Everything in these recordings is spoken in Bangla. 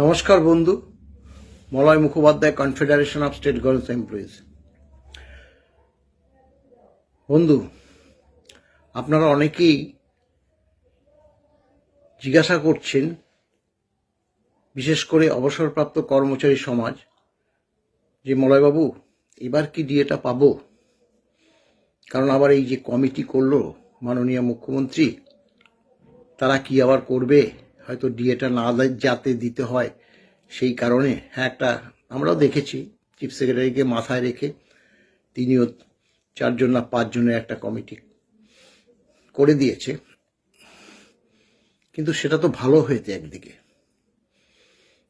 নমস্কার বন্ধু, Malay Mukhopadhyay confederation of state girls employees বন্ধু, আপনারা অনেকেই জিজ্ঞাসা করছেন, বিশেষ করে অবসরপ্রাপ্ত কর্মচারী সমাজ, যে মলয়বাবু, এবার কি ডিএটা পাবো? কারণ আবার এই যে কমিটি করল মাননীয় মুখ্যমন্ত্রী, তারা কি আবার করবে? হয়তো ডিএটা না যাতে দিতে হয় সেই কারণে হ্যাঁ একটা আমরাও দেখেছি, চিফ সেক্রেটারিকে মাথায় রেখে তিনিও চারজন না পাঁচজনের একটা কমিটি করে দিয়েছে। কিন্তু সেটা তো ভালো হয়েছে একদিকে।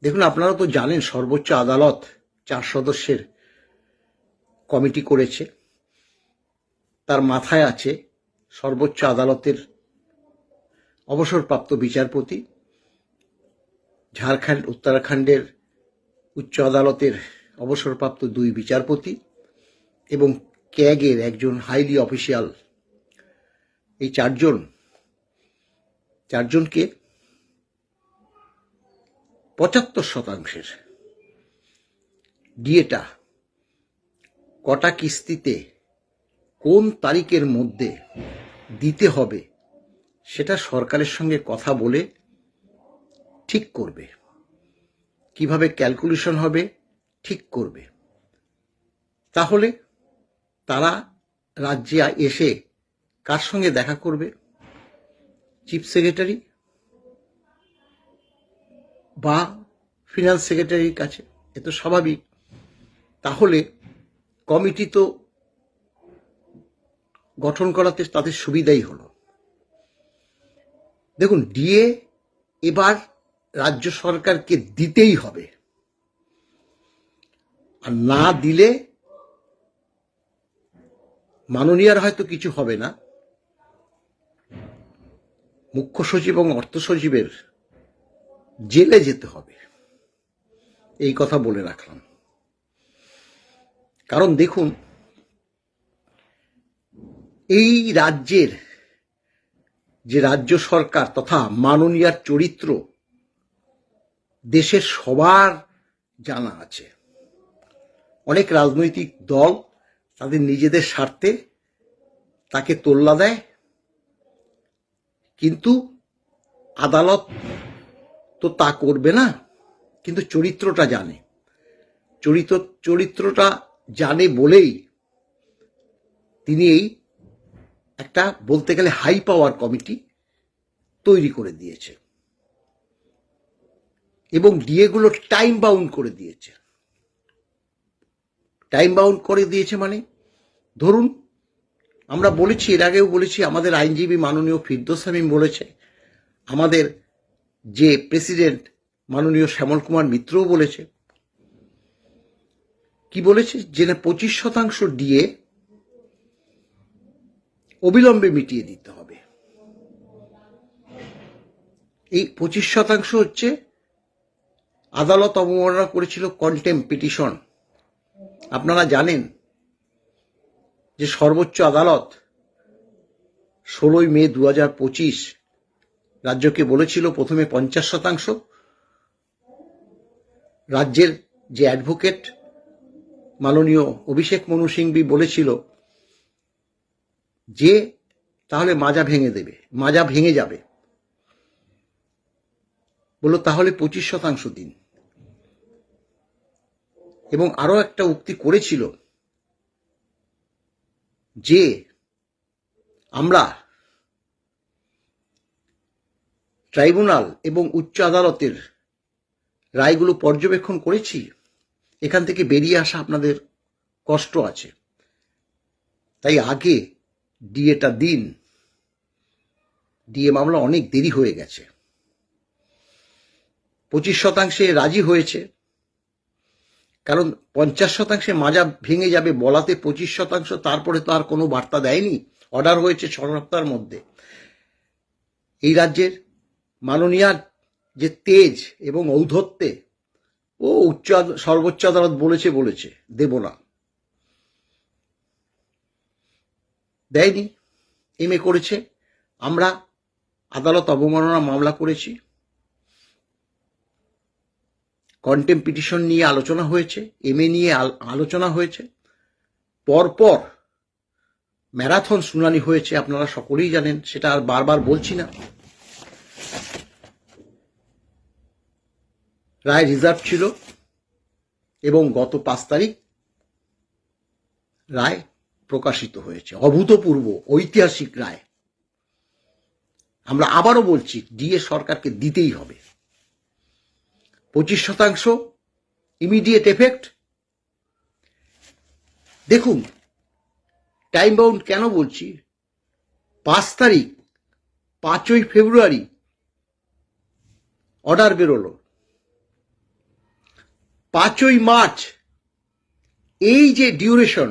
দেখুন, আপনারা তো জানেন, সর্বোচ্চ আদালত চার সদস্যের কমিটি করেছে। তার মাথায় আছে সর্বোচ্চ আদালতের অবসরপ্রাপ্ত বিচারপতি ঝাড়খণ্ড, উত্তরাখণ্ডের উচ্চ আদালতের অবসরপ্রাপ্ত দুই বিচারপতি এবং ক্যাগের একজন হাইলি অফিসিয়াল এই চারজন, চারজনকে পঁচাত্তর শতাংশের ডিএটা কটা কিস্তিতে কোন তারিখের মধ্যে দিতে হবে সেটা সরকারের সঙ্গে কথা বলে ঠিক করবে। কীভাবে ক্যালকুলেশন হবে, ঠিক করবে। তাহলে তারা রাজ্যে এসে কার সঙ্গে দেখা করবে? চিফ সেক্রেটারি বা ফিনান্স সেক্রেটারির কাছে? এ তো স্বাভাবিক। তাহলে কমিটি তো গঠন করাতে তাদের সুবিধাই হলো। দেখুন ডিএ এবার রাজ্য সরকারকে দিতেই হবে। আর না দিলে মাননীয়ার হয়তো কিছু হবে না। মুখ্য সচিব এবং অর্থ সচিবের জেলে যেতে হবে। এই কথা বলে রাখলাম। কারণ দেখুন, এই রাজ্যের যে রাজ্য সরকার তথা মাননীয়ার চরিত্র দেশের সবার জানা আছে। অনেক রাজনৈতিক দল তাদের নিজেদের স্বার্থে তাকে তোল্লা দেয়। কিন্তু আদালত তো তা করবে না, কিন্তু চরিত্রটা জানে। চরিত্র, চরিত্রটা জানে বলেই তিনি এই একটা বলতে গেলে হাই পাওয়ার কমিটি তৈরি করে দিয়েছে। এবং ডিএগুলো টাইম বাউন্ড করে দিয়েছে। টাইম বাউন্ড করে দিয়েছে মানে? ধরুন, আমরা বলেছি, এর আগেও বলেছি, আমাদের আইনজীবী মাননীয় ফিরদোস হামিম বলেছে, আমাদের যে প্রেসিডেন্ট মাননীয় শ্যামল কুমার মিত্রও বলেছে। কি বলেছে? যে না পঁচিশ শতাংশ ডিএ অবিলম্বে মিটিয়ে দিতে হবে। এই পঁচিশ শতাংশ হচ্ছে আদালত অবমাননা করেছিল কন্টেম পিটিশন আপনারা জানেন যে সর্বোচ্চ আদালত ষোলোই মে দু পঁচিশ রাজ্যকে বলেছিল প্রথমে পঞ্চাশ শতাংশ। রাজ্যের যে অ্যাডভোকেট মাননীয় অভিষেক মনু সিংবি বলেছিল যে তাহলে মাজা ভেঙে দেবে, মাজা ভেঙে যাবে। বলল, তাহলে পঁচিশ শতাংশ দিন। এবং আরও একটা উক্তি করেছিল যে আমরা ট্রাইব্যুনাল এবং উচ্চ আদালতের রায়গুলো পর্যবেক্ষণ করেছি, এখান থেকে বেরিয়ে আসা আপনাদের কষ্ট আছে। তাই আগে ডিএটা দিন। ডিএ মামলা অনেক দেরি হয়ে গেছে। পঁচিশ শতাংশে রাজি হয়েছে। কারণ পঞ্চাশ শতাংশে মাজা ভেঙে যাবে বলাতে পঁচিশ শতাংশ, তারপরে তো আর কোনো বার্তা দেয়নি। অর্ডার হয়েছে ছ সপ্তাহের মধ্যে। এই রাজ্যের মাননীয়ার যে তেজ এবং ঔদ্ধত্যে, ও উচ্চ সর্বোচ্চ আদালত বলেছে বলেছে, দেব না। দেয়নি। এম করেছে। আমরা আদালত অবমাননা মামলা করেছি। কন্টেম পিটিশন নিয়ে আলোচনা হয়েছে, এমএ নিয়ে আলোচনা হয়েছে। পরপর ম্যারাথন শুনানি হয়েছে, আপনারা সকলেই জানেন, সেটা আর বারবার বলছি না। রায় রিজার্ভ ছিল এবং গত পাঁচ তারিখ রায় প্রকাশিত হয়েছে, অভূতপূর্ব ঐতিহাসিক রায়। আমরা আবারও বলছি, ডিএ সরকারকে দিতেই হবে। পঁচিশ শতাংশ ইমিডিয়েট এফেক্ট দেখুন টাইম বাউন্ড কেন বলছি? পাঁচ তারিখ, পাঁচই ফেব্রুয়ারি অর্ডার বেরোলো। পাঁচই মার্চ, এই যে ডিউরেশন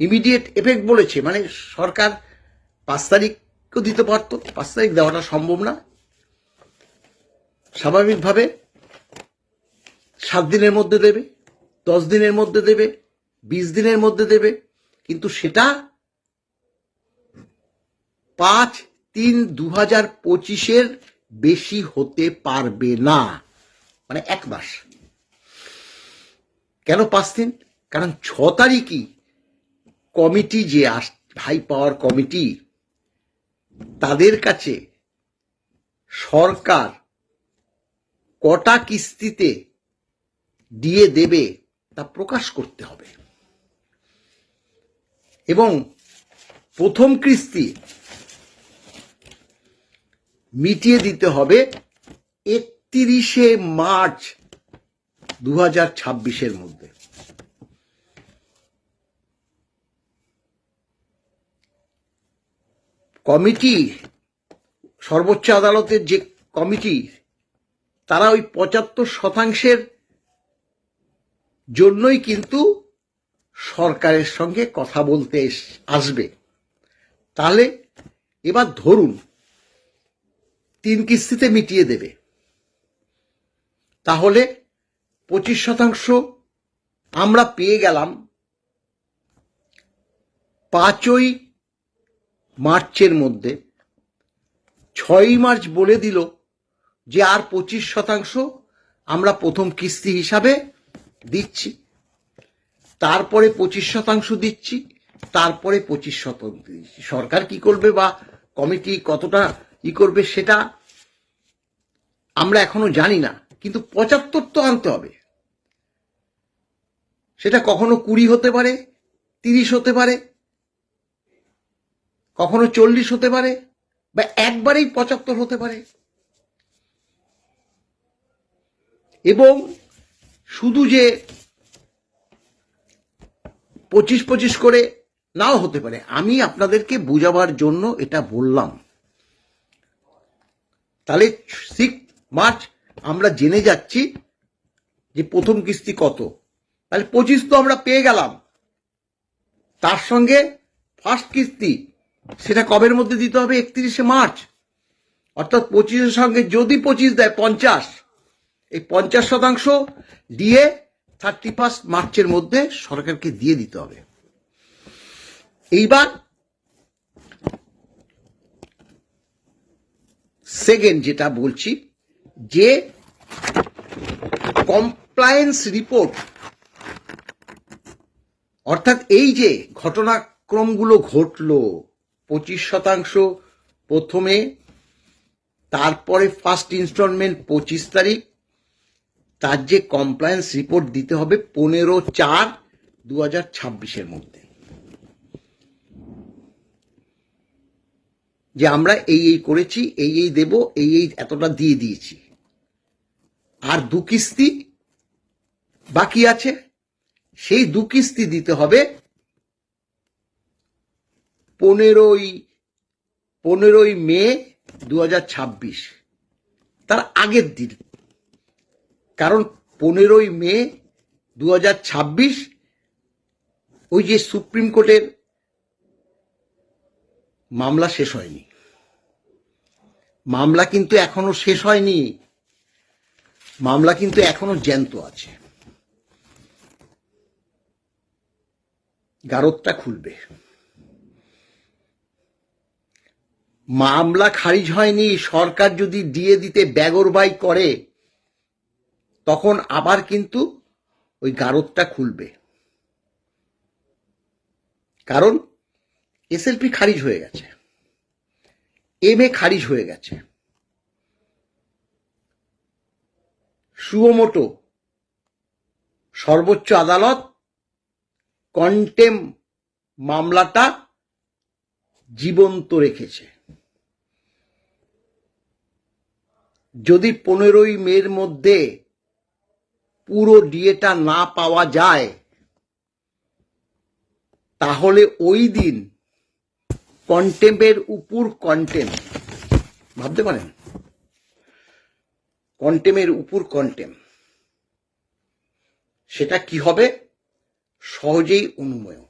ইমিডিয়েট এফেক্ট বলেছে মানে সরকার পাঁচ তারিখও দিতে পারতো, পাঁচ তারিখ দেওয়াটা সম্ভব না। স্বাভাবিকভাবে সাত দিনের মধ্যে দেবে, দশ দিনের মধ্যে দেবে, বিশ দিনের মধ্যে দেবে, কিন্তু সেটা পাঁচ তিন দু হাজার পঁচিশের বেশি হতে পারবে না। মানে এক মাস। কেন পাঁচ দিন? কারণ ছ তারিখই কমিটি যে আস, হাই পাওয়ার কমিটি, তাদের কাছে সরকার কটা কিস্তিতে দিয়ে দেবে তা প্রকাশ করতে হবে। এবং প্রথম কিস্তি মিটিয়ে দিতে হবে একত্রিশে মার্চ দু হাজার ছাব্বিশের মধ্যে। কমিটি, সর্বোচ্চ আদালতের যে কমিটি তারা ওই পঁচাত্তর শতাংশের জন্যই কিন্তু সরকারের সঙ্গে কথা বলতে আসবে। তাহলে এবার ধরুন, তিন কিস্তিতে মিটিয়ে দেবে। তাহলে পঁচিশ শতাংশ আমরা পেয়ে গেলাম পাঁচই মার্চের মধ্যে। ছয়ই মার্চ বলে দিল যে আর পঁচিশ শতাংশ আমরা প্রথম কিস্তি হিসাবে দিচ্ছি, তারপরে পঁচিশ শতাংশ দিচ্ছি, তারপরে পঁচিশ শতাংশ দিচ্ছি। সরকার কি করবে বা কমিটি কতটা ই করবে সেটা আমরা এখনও জানি না, কিন্তু পঁচাত্তর তো আনতে হবে। সেটা কখনো কুড়ি হতে পারে, তিরিশ হতে পারে, কখনো চল্লিশ হতে পারে, বা একবারেই পঁচাত্তর হতে পারে। এবং শুধু যে পঁচিশ পঁচিশ করে নাও হতে পারে, আমি আপনাদেরকে বোঝাবার জন্য এটা বললাম। তাহলে সিক্স মার্চ আমরা জেনে যাচ্ছি যে প্রথম কিস্তি কত। তাহলে পঁচিশ তো আমরা পেয়ে গেলাম। তার সঙ্গে ফার্স্ট কিস্তি, সেটা কবের মধ্যে দিতে হবে? একত্রিশে মার্চ। অর্থাৎ পঁচিশের সঙ্গে যদি পঁচিশ দেয় পঞ্চাশ এই পঞ্চাশ শতাংশ দিয়ে থার্টি ফার্স্ট মার্চের মধ্যে সরকারকে দিয়ে দিতে হবে। এইবার সেকেন্ড যেটা বলছি, যে কমপ্লায়েন্স রিপোর্ট অর্থাৎ এই যে ঘটনাক্রমগুলো ঘটলো, পঁচিশ শতাংশ প্রথমে, তারপরে ফার্স্ট ইনস্টলমেন্ট পঁচিশ তারিখ তার যে কমপ্লায়েন্স রিপোর্ট দিতে হবে পনেরো চার দু হাজার ছাব্বিশের মধ্যে। যে আমরা এই এই করেছি, এই এই দেব, এই এই এতটা দিয়ে দিয়েছি। আর দু কিস্তি বাকি আছে, সেই দু কিস্তি দিতে হবে পনেরোই পনেরোই মে দু হাজার ছাব্বিশ, তার আগের দিন। কারণ পনেরোই মে দু হাজার ছাব্বিশ ওই যে সুপ্রিম কোর্টের মামলা শেষ হয়নি। মামলা কিন্তু এখনও শেষ হয়নি। মামলা কিন্তু এখনও জ্যান্ত আছে। গারদটা খুলবে। মামলা খারিজ হয়নি, সরকার যদি দিয়ে দিতে ব্যাগরবাই করে তখন আবার কিন্তু ওই গারদটা খুলবে। কারণ এসএলপি খারিজ হয়ে গেছে। এম এ খারিজ হয়ে গেছে। সুমোটো, সর্বোচ্চ আদালত, কন্টেম মামলাটা জীবন্ত রেখেছে। যদি পনেরোই মের মধ্যে পুরো ডিএটা না পাওয়া যায়, তাহলে ওই দিন কন্টেম্পের উপর কন্টেম ভাবতে পারেন? কন্টেমের উপর কন্টেম সেটা কি হবে? সহজেই অনুময়।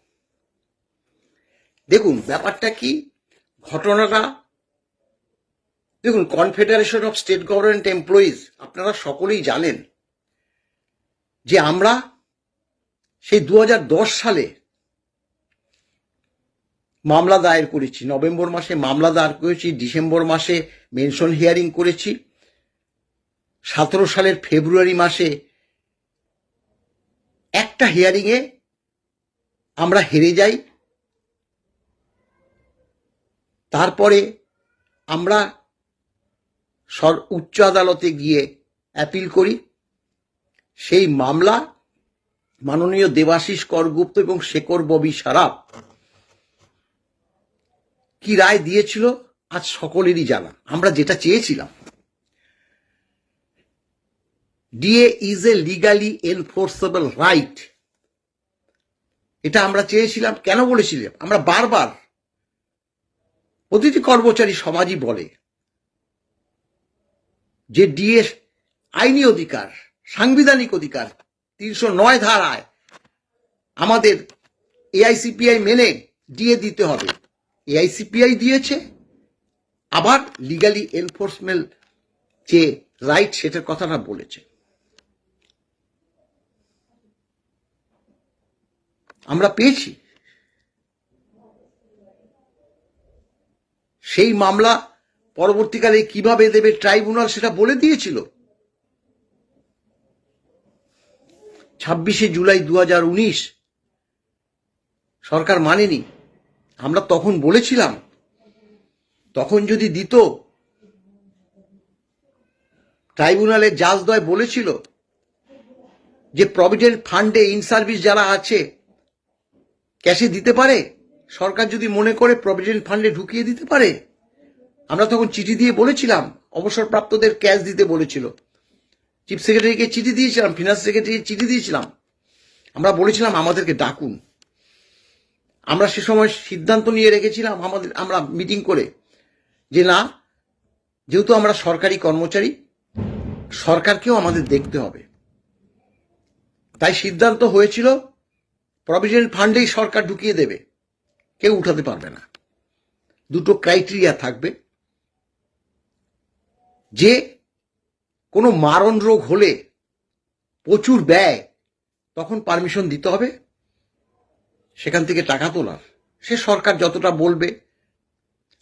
দেখুন, ব্যাপারটা কি? ঘটনাটা, দেখুন confederation of state government employees আপনারা সকলেই জানেন যে আমরা সেই দু হাজার দশ সালে মামলা দায়ের করেছি। নভেম্বর মাসে মামলা দায়ের করেছি, ডিসেম্বর মাসে মেনশন হিয়ারিং করেছি, সতেরো সালের ফেব্রুয়ারি মাসে একটা হিয়ারিংয়ে আমরা হেরে যাই। তারপরে আমরা সর উচ্চ আদালতে গিয়ে অ্যাপিল করি। সেই মামলা মাননীয় দেবাশিস করগুপ্ত এবং শেখর ববি সারাপ কি রায় দিয়েছিল আজ সকলেরই জানা। আমরা যেটা চেয়েছিলাম। DA is a legally enforceable right এটা আমরা চেয়েছিলাম, কেন বলেছিলাম? আমরা বারবার প্রতিটি কর্মচারী সমাজই বলে যে ডিএ আইনি অধিকার সাংবিধানিক অধিকার, তিনশো নয় ধারায় আমাদের এআইসিপিআই মেনে ডিএ দিতে হবে। এআইসিপিআই দিয়েছে, আবার লিগালি এনফোর্সমেন্ট যে রাইট সেটার কথাটা বলেছে। আমরা পেয়েছি। সেই মামলা পরবর্তীকালে কীভাবে দেবে ট্রাইব্যুনাল সেটা বলে দিয়েছিল। ছাব্বিশে জুলাই দু হাজার উনিশ। সরকার মানেনি। আমরা তখন বলেছিলাম, তখন যদি দিত ট্রাইব্যুনালের জাজদয় বলেছিল যে প্রভিডেন্ট ফান্ডে ইন সার্ভিস যারা আছে, ক্যাশে দিতে পারে? সরকার যদি মনে করে প্রভিডেন্ট ফান্ডে ঢুকিয়ে দিতে পারে? আমরা তখন চিঠি দিয়ে বলেছিলাম, অবসরপ্রাপ্তদের ক্যাশ দিতে বলেছিল। চিফ সেক্রেটারিকে চিঠি দিয়েছিলাম ফিনান্স সেক্রেটারিকে চিঠি দিয়েছিলাম। আমরা বলেছিলাম, আমাদেরকে ডাকুন। আমরা সে সময় সিদ্ধান্ত নিয়ে রেখেছিলাম, আমাদের, আমরা মিটিং করে। যে না, যেহেতু আমরা সরকারি কর্মচারী, সরকারকেও আমাদের দেখতে হবে। তাই সিদ্ধান্ত হয়েছিল প্রভিডেন্ট ফান্ডেই সরকার ঢুকিয়ে দেবে। কেউ উঠাতে পারবে না। দুটো ক্রাইটেরিয়া থাকবে। যে কোনো মারণ রোগ হলে প্রচুর ব্যয়, তখন পারমিশন দিতে হবে। সেখান থেকে টাকা তোলার। সে সরকার যতটা বলবে।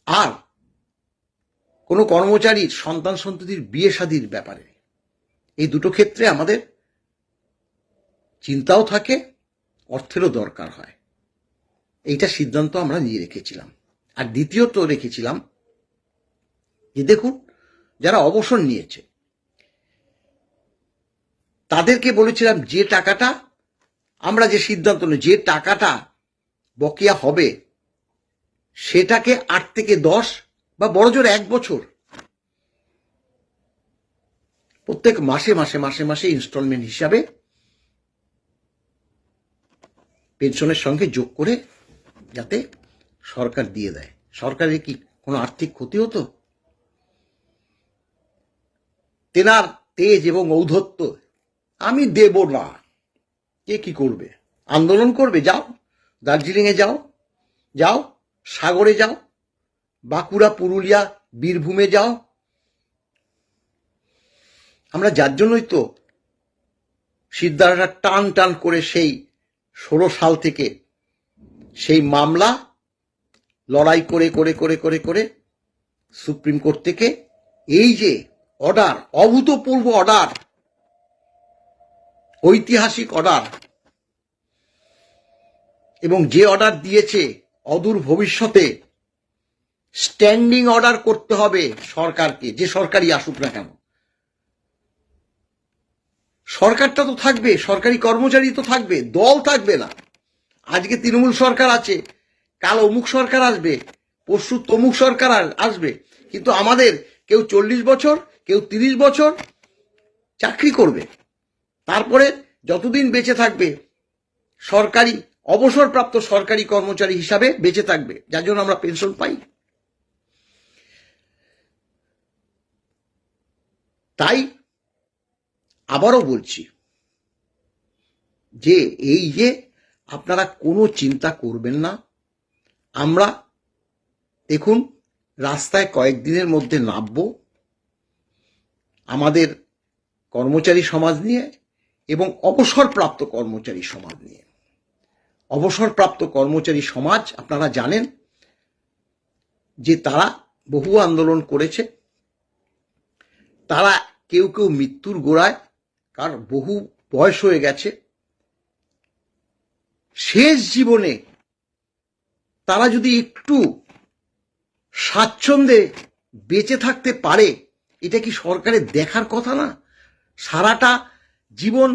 আর কোনো কর্মচারীর সন্তান সন্ততির বিয়ে শাদির ব্যাপারে। এই দুটো ক্ষেত্রে আমাদের চিন্তাও থাকে, অর্থেরও দরকার হয়। এইটা সিদ্ধান্ত আমরা নিয়ে রেখেছিলাম। আর দ্বিতীয়ত রেখেছিলাম যে দেখুন, যারা অবসর নিয়েছে তাদেরকে বলেছিলাম, যে টাকাটা, আমরা যে সিদ্ধান্ত নিই, যে টাকাটা বকেয়া হবে, সেটাকে আট থেকে দশ বা বড়জোর এক বছর প্রত্যেক মাসে মাসে মাসে মাসে ইনস্টলমেন্ট হিসাবে পেনশনের সঙ্গে যোগ করে যাতে সরকার দিয়ে দেয়। সরকারের কি কোনো আর্থিক ক্ষতি হতো? তেনার তেজ এবং ঔদ্ধত্য আমি দেব না। কে কি করবে? আন্দোলন করবে? যাও। দার্জিলিংয়ে যাও। যাও। সাগরে যাও। বাঁকুড়া, পুরুলিয়া, বীরভূমে যাও। আমরা যার জন্যই তো সিদ্ধারা টান টান করে সেই ষোলো সাল থেকে সেই মামলা লড়াই করে করে করে করে করে সুপ্রিম কোর্ট থেকে এই যে অর্ডার, অভূতপূর্ব অর্ডার ঐতিহাসিক অর্ডার এবং যে অর্ডার দিয়েছে, অদূর ভবিষ্যতে স্ট্যান্ডিং অর্ডার করতে হবে সরকারকে, যে সরকারই আসুক না কেন। সরকারটা তো থাকবে, সরকারি কর্মচারী তো থাকবে, দল থাকবে না। আজকে তৃণমূল সরকার আছে, কাল অমুক সরকার আসবে, পরশু তমুক সরকার আসবে। কিন্তু আমাদের কেউ চল্লিশ বছর, কেউ তিরিশ বছর চাকরি করবে। তারপরে যতদিন বেঁচে থাকবে, সরকারি, অবসরপ্রাপ্ত সরকারি কর্মচারী হিসাবে বেঁচে থাকবে, যার জন্য আমরা পেনশন পাই। তাই আবারও বলছি যে, এই যে আপনারা কোনো চিন্তা করবেন না, আমরা দেখুন রাস্তায় কয়েকদিনের মধ্যে নামবো, আমাদের কর্মচারী সমাজ নিয়ে এবং অবসরপ্রাপ্ত কর্মচারী সমাজ নিয়ে। অবসরপ্রাপ্ত কর্মচারী সমাজ, আপনারা জানেন যে তারা বহু আন্দোলন করেছে। তারা কেউ কেউ মৃত্যুর গোড়ায়, কার বহু বয়স হয়ে গেছে। শেষ জীবনে তারা যদি একটু স্বাচ্ছন্দ্যে বেঁচে থাকতে পারে, এটা কি সরকারের দেখার কথা না? সারাটা জীবন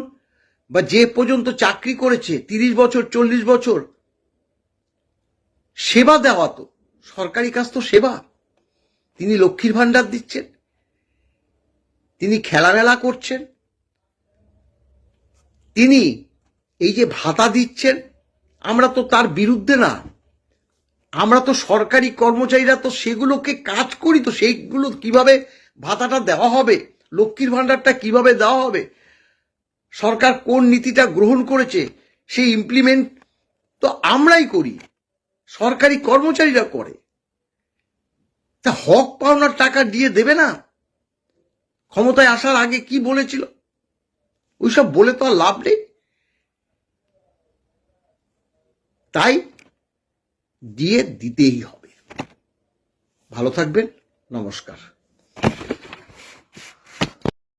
বা যে পর্যন্ত চাকরি করেছে, তিরিশ বছর, চল্লিশ বছর, সেবা দেওয়া তো, সরকারি কাজ তো সেবা। তিনি লক্ষ্মীর ভাণ্ডার দিচ্ছেন, তিনি খেলামেলা করছেন, তিনি এই যে ভাতা দিচ্ছেন, আমরা তো তার বিরুদ্ধে না। আমরা তো সরকারি কর্মচারীরা তো সেগুলোকে কাজ করি, তো সেইগুলো কীভাবে ভাতাটা দেওয়া হবে, লক্ষ্মীর ভাণ্ডারটা কীভাবে দেওয়া হবে? সরকার কোন নীতিটা গ্রহণ করেছে, সেই ইমপ্লিমেন্ট তো আমরাই করি। সরকারি কর্মচারীরা করে। তা হক পাওনার টাকা দিয়ে দেবে না? ক্ষমতায় আসার আগে কি বলেছিল? ওইসব বলে তো আর লাভ নেই। তাই দিয়ে দিতেই হবে। ভালো থাকবেন, নমস্কার।